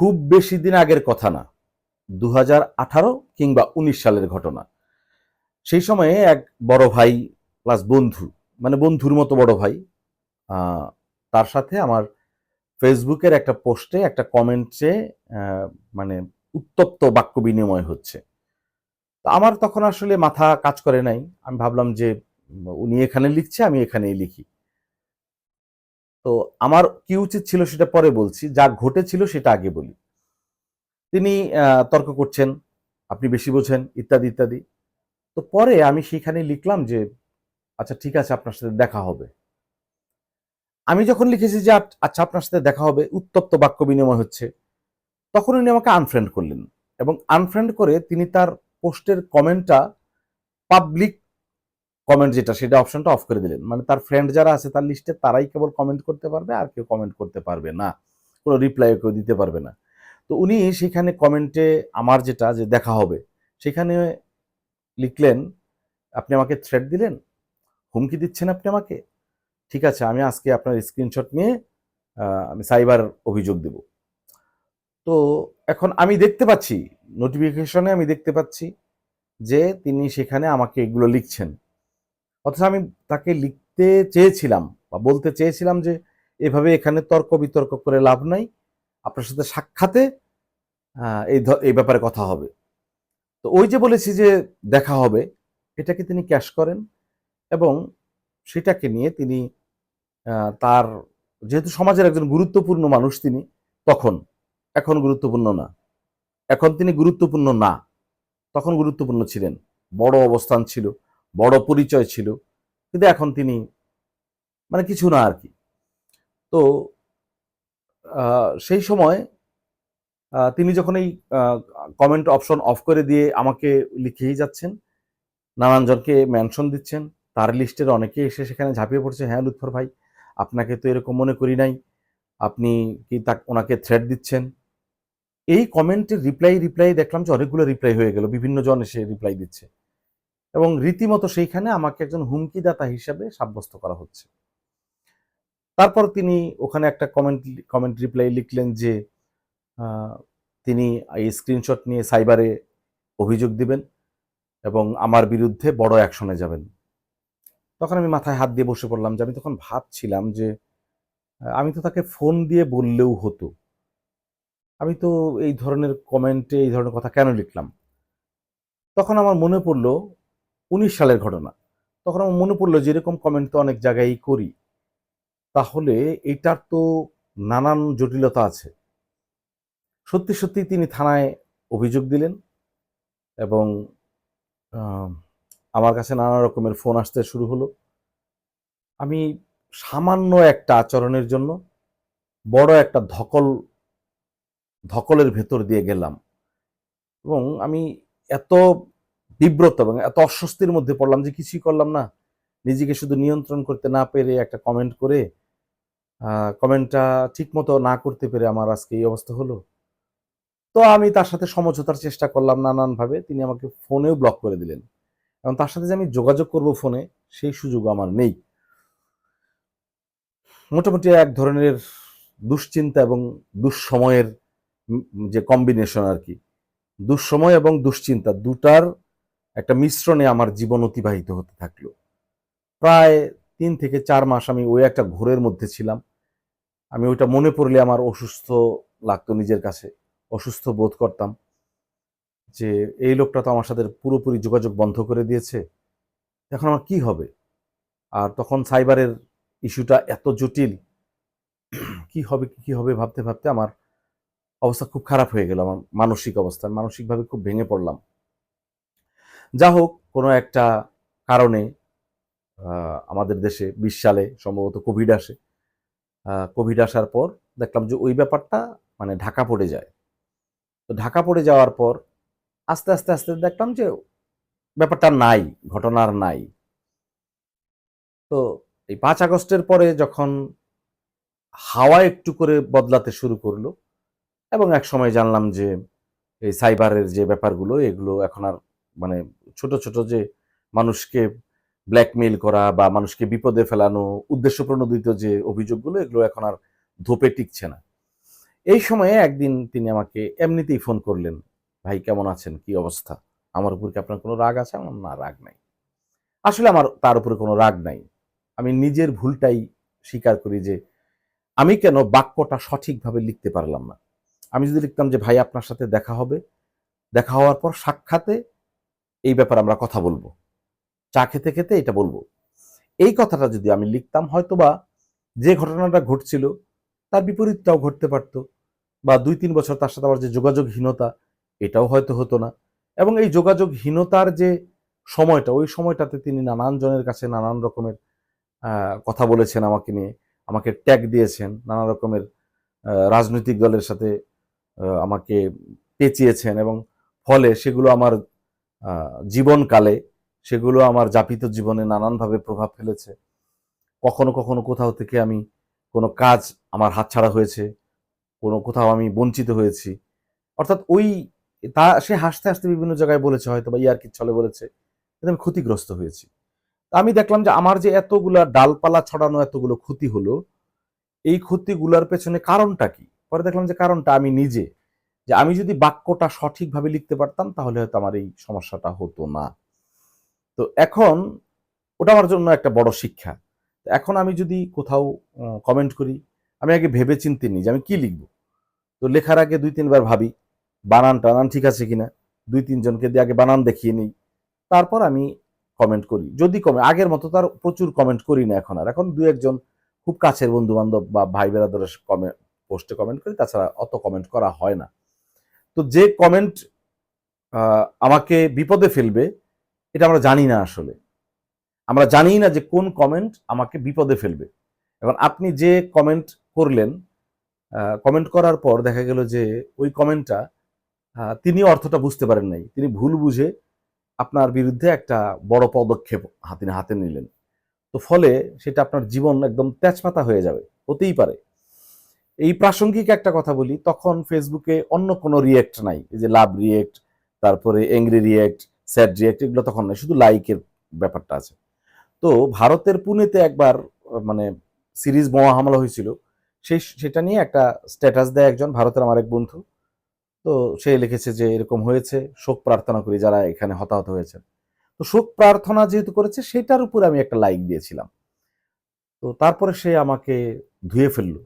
খুব বেশি দিন আগের কথা না দু কিংবা উনিশ সালের ঘটনা। সেই সময়ে এক বড় ভাই প্লাস বন্ধু মানে বন্ধুর মতো বড় ভাই তার সাথে আমার ফেসবুকের একটা পোস্টে একটা কমেন্টে মানে উত্তপ্ত বাক্য বিনিময় হচ্ছে। আমার তখন আসলে মাথা কাজ করে নাই। আমি ভাবলাম যে উনি এখানে লিখছে, আমি এখানেই লিখি। তো আমার কি উচিত ছিল সেটা পরে বলছি, যা ঘটেছিল সেটা আগে বলি। তিনি তর্ক করছেন, আপনি বেশি বোঝেন, ইত্যাদি ইত্যাদি। তো পরে আমি সেখানে লিখলাম যে আচ্ছা ঠিক আছে, আপনার সাথে দেখা হবে। আমি যখন লিখেছি যে আচ্ছা আপনার সাথে দেখা হবে, উত্তপ্ত বাক্য বিনিময় হচ্ছে, তখন উনি আমাকে আনফ্রেন্ড করলেন। এবং আনফ্রেন্ড করে তিনি তার পোস্টের কমেন্টটা পাবলিক কমেন্ট যেটা, সেটা অপশনটা অফ করে দিলেন। মানে তার ফ্রেন্ড যারা আছে তার লিস্টে তারাই কেবল কমেন্ট করতে পারবে, আর কেউ কমেন্ট করতে পারবে না। কোনো রিপ্লাই কেউ দিতে পারবে না। তো উনি সেখানে কমেন্টে আমার যেটা, যে দেখা হবে, সেখানে লিখলেন, আপনি আমাকে থ্রেড দিলেন? হুমকি দিচ্ছেন আপনি আমাকে? ঠিক আছে, আমি আজকে আপনার স্ক্রিনশট নিয়ে আমি সাইবার অভিযোগ দেব। তো এখন আমি দেখতে পাচ্ছি নোটিফিকেশনে আমি দেখতে পাচ্ছি যে তিনি সেখানে আমাকে এগুলো লিখছেন। অথচ আমি তাকে লিখতে চেয়েছিলাম বা বলতে চেয়েছিলাম যে এভাবে এখানে তর্ক বিতর্ক করে লাভ নাই। আপনার সাথে সাক্ষাতে এই এই ব্যাপারে কথা হবে। তো ওই যে বলেছি যে দেখা হবে, এটাকে তিনি ক্যাশ করেন এবং সেটাকে নিয়ে তিনি তার যেহেতু সমাজের একজন গুরুত্বপূর্ণ মানুষ তিনি, তখন, এখন গুরুত্বপূর্ণ না। এখন তিনি গুরুত্বপূর্ণ না, তখন গুরুত্বপূর্ণ ছিলেন, বড় অবস্থান ছিল। বড় পরিচয় ছিল, কিন্তু এখন তিনি মানে কিছু না আর কি। তো সেই সময় তিনি যখন এই কমেন্ট অপশন অফ করে দিয়ে আমাকে লিখেই যাচ্ছেন, নানান জনকে মেনশন দিচ্ছেন, তার লিস্টের অনেকে এসে সেখানে ঝাঁপিয়ে পড়ছে হ্যাঁ লুৎফর ভাই, আপনাকে তো এরকম মনে করি নাই, আপনি কি তা ওনাকে থ্রেড দিচ্ছেন? এই কমেন্টের রিপ্লাই রিপ্লাই দেখলাম যে অনেকগুলো রিপ্লাই হয়ে গেল, বিভিন্ন জন এসে রিপ্লাই দিচ্ছে। এবং রীতিমতো সেইখানে আমাকে একজন হুমকিদাতা হিসাবে সাব্যস্ত করা হচ্ছে। তারপর তিনি ওখানে একটা কমেন্ট কমেন্ট রিপ্লাই লিখলেন যে তিনি এই স্ক্রিনশট নিয়ে সাইবারে অভিযোগ দিবেন এবং আমার বিরুদ্ধে বড় অ্যাকশনে যাবেন। তখন আমি মাথায় হাত দিয়ে বসে পড়লাম যে, আমি তখন ভাবছিলাম যে, আমি তো তাকে ফোন দিয়ে বললেও হতো। আমি তো এই ধরনের কমেন্টে এই ধরনের কথা কেন লিখলাম? তখন আমার মনে পড়ল উনিশ সালের ঘটনা। তখন আমার মনে পড়ল যে, এরকম কমেন্ট তো অনেক জায়গায় করি। তাহলে এটার তো নানান জটিলতা আছে। সত্যি সত্যি তিনি থানায় অভিযোগ দিলেন এবং আমার কাছে নানা রকমের ফোন আসতে শুরু হলো। আমি সামান্য একটা আচরণের জন্য বড় একটা ধকল, ধকলের ভেতর দিয়ে গেলাম। এবং আমি এত বিব্রত এবং এত অস্বস্তির মধ্যে পড়লাম যে কিছুই করলাম না। নিজেকে শুধু নিয়ন্ত্রণ করতে না পেরে একটা কমেন্ট করে কমেন্টটা ঠিক মতো না করতে পেরে আমার আজকে এই অবস্থা হলো। তো আমি তার সাথে সমঝোতার চেষ্টা করলাম নানানভাবে। তিনি আমাকে ফোনেও ব্লক করে দিলেন। এবং তার সাথে যে আমি যোগাযোগ করব ফোনে, সেই সুযোগ আমার নেই। মোটামুটি এক ধরনের দুশ্চিন্তা এবং দুঃসময়ের যে কম্বিনেশন আর কি। দুঃসময় এবং দুশ্চিন্তা দুটার একটা মিশ্রণে আমার জীবন অতিবাহিত হতে থাকল। প্রায় তিন থেকে চার মাস আমি ওই একটা ঘোরের মধ্যে ছিলাম। আমি ওইটা মনে পড়লে আমার অসুস্থ লাগতো নিজের কাছে, অসুস্থ বোধ করতাম যে এই লোকটা তো আমার সাথে পুরোপুরি যোগাযোগ বন্ধ করে দিয়েছে। এখন আমার কি হবে? আর তখন সাইবারের ইস্যুটা এত জটিল, কি হবে কি হবে ভাবতে ভাবতে আমার অবস্থা খুব খারাপ হয়ে গেল, আমার মানসিক অবস্থা। মানসিকভাবে খুব ভেঙে পড়লাম। যা হোক, কোনো একটা কারণে আমাদের দেশে বিশ সালে সম্ভবত কোভিড আসে। কোভিড আসার পর দেখলাম যে ওই ব্যাপারটা মানে ঢাকা পড়ে যায়। তো ঢাকা পড়ে যাওয়ার পর আস্তে আস্তে আস্তে দেখলাম যে ব্যাপারটা নাই ঘটনার নাই। তো এই পাঁচ আগস্টের পরে যখন হাওয়া একটু করে বদলাতে শুরু করল এবং এক সময় জানলাম যে এই সাইবারের যে ব্যাপারগুলো, এগুলো এখন আর মানে ছোট ছোট যে মানুষকে ব্ল্যাকমেইল করা বা মানুষকে বিপদে ফেলানো উদ্দেশ্য প্রণোদিত যে অভিযোগগুলো, এগুলো এখন আর ধোপে টিকছে না। এই সময়ে একদিন তিনি আমাকে এমনিতেই ফোন করলেন, ভাই, কেমন আছেন? কি অবস্থা? আমার উপর কি আপনার কোনো রাগ আছে? আমার, না, রাগ নাই। আসলে আমার তার উপরে কোনো রাগ নাই। আমি নিজের ভুলটাই স্বীকার করি যে আমি কেন বাক্যটা সঠিকভাবে লিখতে পারলাম না। আমি যদি লিখতাম যে, ভাই, আপনার সাথে দেখা হবে। দেখা হওয়ার পর সাক্ষাতে এই ব্যাপারে আমরা কথা বলব। চা খেতে খেতে এটা বলব। এই কথাটা যদি আমি লিখতাম হয়তো বা যে ঘটনাটা ঘটছিল, তার বিপরীতটাও ঘটতে পারত বা দুই তিন বছর তার সাথে আমার যে যোগাযোগহীনতা, এটাও হয়তো হতো না। এবং এই যোগাযোগহীনতার যে সময়টা, ওই সময়টাতে তিনি নানান জনের কাছে নানান রকমের কথা বলেছেন আমাকে নিয়ে, আমাকে ট্যাগ দিয়েছেন, নানা রকমের রাজনৈতিক দলের সাথে আমাকে পেঁচিয়েছেন এবং ফলে সেগুলো আমার জীবনকালে সেগুলো আমার যাপিত জীবনে নানানভাবে প্রভাব ফেলেছে। কখনো কখনো কোথাও থেকে আমি কোনো কাজ আমার হাতছাড়া হয়েছে, কোনো কোথাও আমি বঞ্চিত হয়েছি। অর্থাৎ ওই তা সে হাসতে হাসতে বিভিন্ন জায়গায় বলেছে, হয়তো বা ইয়ার কি ছলে বলেছে আমি ক্ষতিগ্রস্ত হয়েছি। আমি দেখলাম যে আমার যে এতগুলা ডালপালা ছড়ানো, এতগুলো ক্ষতি হলো, এই ক্ষতিগুলোর পেছনে কারণটা কি? পরে দেখলাম যে কারণটা আমি নিজে যে আমি যদি বাক্যটা সঠিকভাবে লিখতে পারতাম, তাহলে হয়তো আমার এই সমস্যাটা হতো না। তো এখন ওটা আমার জন্য একটা বড় শিক্ষা। এখন আমি যদি কোথাও কমেন্ট করি, আমি আগে ভেবে চিনতে নিই যে আমি কি লিখব? তো লেখার আগে দুই তিনবার ভাবি, বানান টানান ঠিক আছে কিনা? দুই তিনজনকে দিয়ে আগে বানান দেখিয়ে নিই। তারপর আমি কমেন্ট করি। যদি কমে, আগের মতো তার প্রচুর কমেন্ট করি না এখন আর। এখন দু একজন খুব কাছের বন্ধু বান্ধব বা ভাই বেড়াদের কমে পোস্টে কমেন্ট করি, তাছাড়া অত কমেন্ট করা হয় না। তো যে কমেন্ট আমাকে বিপদে ফেলবে, এটা আমরা জানি না আসলে। আমরা জানি না যে কোন কমেন্ট আমাকে বিপদে ফেলবে। এখন আপনি যে কমেন্ট করলেন কমেন্ট করার পর দেখা গেল যে ওই কমেন্টটা তিনি অর্থটা বুঝতে পারেন নাই। তিনি ভুল বুঝে আপনার বিরুদ্ধে একটা বড় পদক্ষেপ হাতে হাতে নিলেন। তো ফলে সেটা আপনার জীবন একদম তেজপাতা হয়ে যাবে, হতেই পারে। এই প্রাসঙ্গিক একটা কথা বলি, তখন ফেসবুকে অন্য কোনো রিয়েক্ট নাই। এই যে লাভ রিয়েক্ট তারপরে এংরি রিয়েক্ট স্যাড রিয়েক্ট এগুলো তখন নাই, শুধু লাইকের ব্যাপারটা আছে। তো ভারতের পুনেতে একবার মানে সিরিজ বোমা হামলা হয়েছিল সেই সেটা নিয়ে একটা স্ট্যাটাস দেয় একজন, ভারতের আমার এক বন্ধু। তো সে লিখেছে যে এরকম হয়েছে, শোক প্রার্থনা করি যারা এখানে হতাহত হয়েছেন তো শোক প্রার্থনা যেহেতু করেছে, সেটার উপরে আমি একটা লাইক দিয়েছিলাম। তো তারপরে সে আমাকে ধুয়ে ফেলল।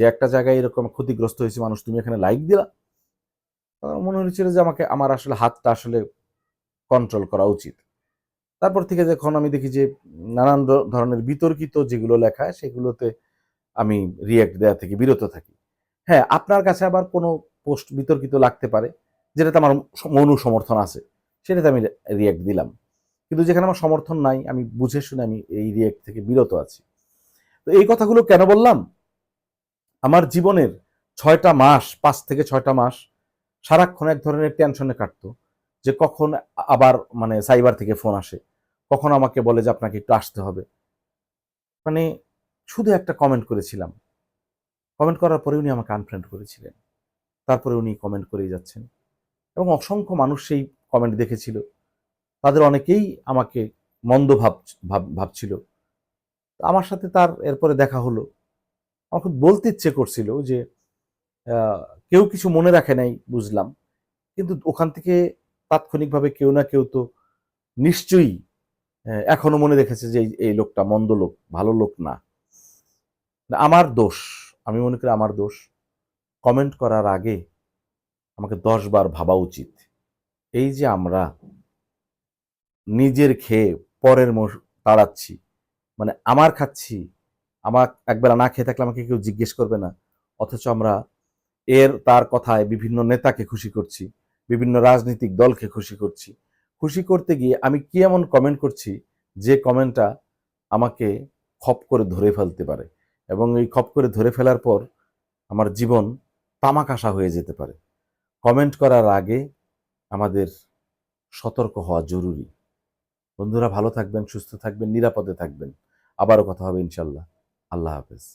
যে একটা জায়গায় এরকম ক্ষতিগ্রস্ত হয়েছে মানুষ, তুমি এখানে লাইক দিলা? মনে হয়েছিল যে আমাকে, আমার আসলে হাতটা আসলে কন্ট্রোল করা উচিত। তারপর থেকে যখন আমি দেখি যে নানান ধরনের বিতর্কিত যেগুলো লেখা, সেগুলোতে আমি রিয়াক্ট দেওয়া থেকে বিরত থাকি। হ্যাঁ আপনার কাছে আবার কোনো পোস্ট বিতর্কিত লাগতে পারে, যেটাতে আমার মনু সমর্থন আছে, সেটাতে আমি রিয়াক্ট দিলাম। কিন্তু যেখানে আমার সমর্থন নাই, আমি বুঝে শুনে আমি এই রিয়াক্ট থেকে বিরত আছি। তো এই কথাগুলো কেন বললাম? আমার জীবনের ছয়টা মাস, পাঁচ থেকে ছয়টা মাস সারাক্ষণ এক ধরনের টেনশনে কাটতো যে কখন আবার মানে সাইবার থেকে ফোন আসে, কখন আমাকে বলে যে আপনাকে একটু আসতে হবে। মানে শুধু একটা কমেন্ট করেছিলাম। কমেন্ট করার পরে উনি আমাকে আনফ্রেন্ড করেছিলেন। তারপরে উনি কমেন্ট করেই যাচ্ছেন। এবং অসংখ্য মানুষ সেই কমেন্ট দেখেছিল। তাদের অনেকেই আমাকে মন্দ ভাব, ভাব- ভাবছিল। আমার সাথে তার এরপরে দেখা হলো। আমার খুব বলতে ইচ্ছে করছিল যে কেউ কিছু মনে রাখে নাই, বুঝলাম। কিন্তু ওখান থেকে তাৎক্ষণিকভাবে কেউ না কেউ তো নিশ্চয়ই এখনও মনে রেখেছে যে, এই- লোকটা মন্দ লোক, ভালো লোক না। আমার দোষ, আমি মনে করি আমার দোষ কমেন্ট করার আগে আমাকে দশ বার ভাবা উচিত। এই যে আমরা নিজের খেয়ে পরের তাড়াচ্ছি মানে আমার খাচ্ছি আমার একবেলা না খেয়ে থাকলে আমাকে কেউ জিজ্ঞেস করবে না। অথচ আমরা এর, তার কথায় বিভিন্ন নেতাকে খুশি করছি, বিভিন্ন রাজনৈতিক দলকে খুশি করছি। খুশি করতে গিয়ে আমি কি এমন কমেন্ট করছি, যে কমেন্টটা আমাকে খপ করে ধরে ফেলতে পারে এবং এই খপ করে ধরে ফেলার পর আমার জীবন তামাক তামাকাশা হয়ে যেতে পারে। কমেন্ট করার আগে আমাদের সতর্ক হওয়া জরুরি। বন্ধুরা ভালো থাকবেন, সুস্থ থাকবেন, নিরাপদে থাকবেন। আবারও কথা হবে ইনশাল্লাহ। আল্লাহ হাফেজ